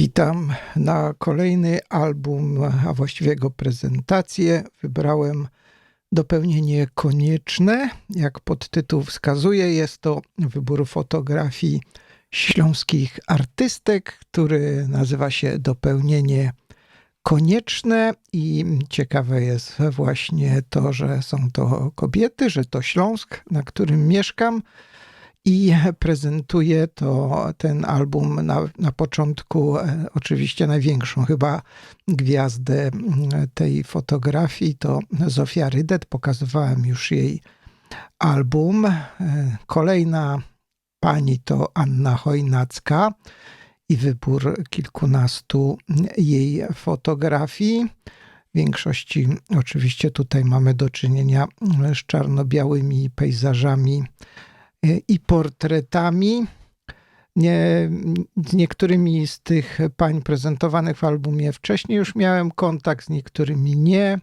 Witam na kolejny album, a właściwie jego prezentację. Wybrałem dopełnienie konieczne. Jak podtytuł wskazuje, jest to wybór fotografii śląskich artystek, który nazywa się Dopełnienie konieczne i ciekawe jest właśnie to, że są to kobiety, że to Śląsk, na którym mieszkam i prezentuje to ten album na, na początku, e, oczywiście największą chyba gwiazdę mm, tej fotografii to Zofia Rydet. Pokazywałem już jej album. E, kolejna pani to Anna Chojnacka i wybór kilkunastu jej fotografii. W większości oczywiście tutaj mamy do czynienia z czarno-białymi pejzażami i portretami. Nie, z niektórymi z tych pań prezentowanych w albumie wcześniej już miałem kontakt, z niektórymi nie.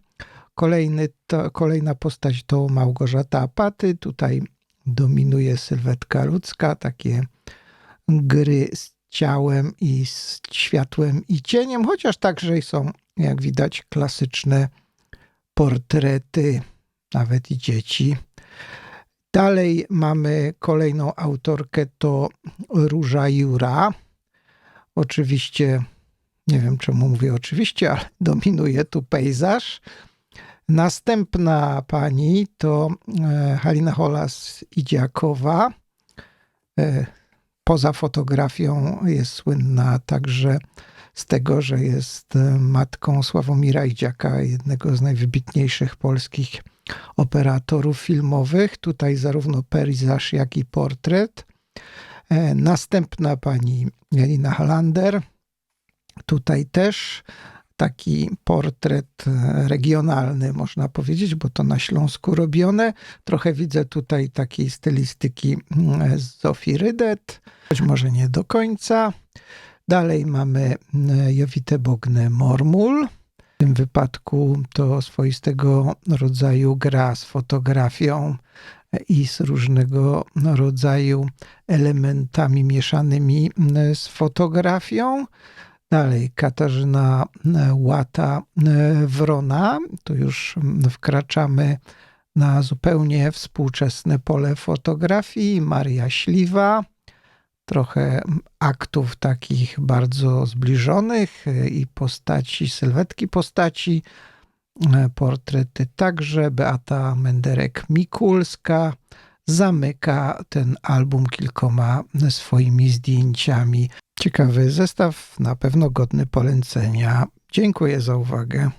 Kolejny to, kolejna postać to Małgorzata Apaty. Tutaj dominuje sylwetka ludzka, takie gry z ciałem i z światłem i cieniem, chociaż także są, jak widać, klasyczne portrety, nawet i dzieci. Dalej mamy kolejną autorkę, to Róża Jura. Oczywiście, nie wiem czemu mówię oczywiście, ale dominuje tu pejzaż. Następna pani to e, Halina Holas-Idziakowa. E, poza fotografią jest słynna także z tego, że jest e, matką Sławomira Idziaka, jednego z najwybitniejszych polskich operatorów filmowych. Tutaj zarówno pejzaż, jak i portret. E, następna pani Janina Halander. Tutaj też taki portret e, regionalny, można powiedzieć, bo to na Śląsku robione. Trochę widzę tutaj takiej stylistyki mm, z Zofii Rydet, choć może nie do końca. Dalej mamy mm, Jowite Bognę Mormul. W tym wypadku to swoistego rodzaju gra z fotografią i z różnego rodzaju elementami mieszanymi z fotografią. Dalej Katarzyna Łata Wrona. Tu już wkraczamy na zupełnie współczesne pole fotografii. Maria Śliwa trochę aktów takich bardzo zbliżonych e, i postaci, sylwetki postaci, e, portrety także. Beata Menderek-Mikulska zamyka ten album kilkoma swoimi zdjęciami. Ciekawy zestaw, na pewno godny polecenia. Dziękuję za uwagę.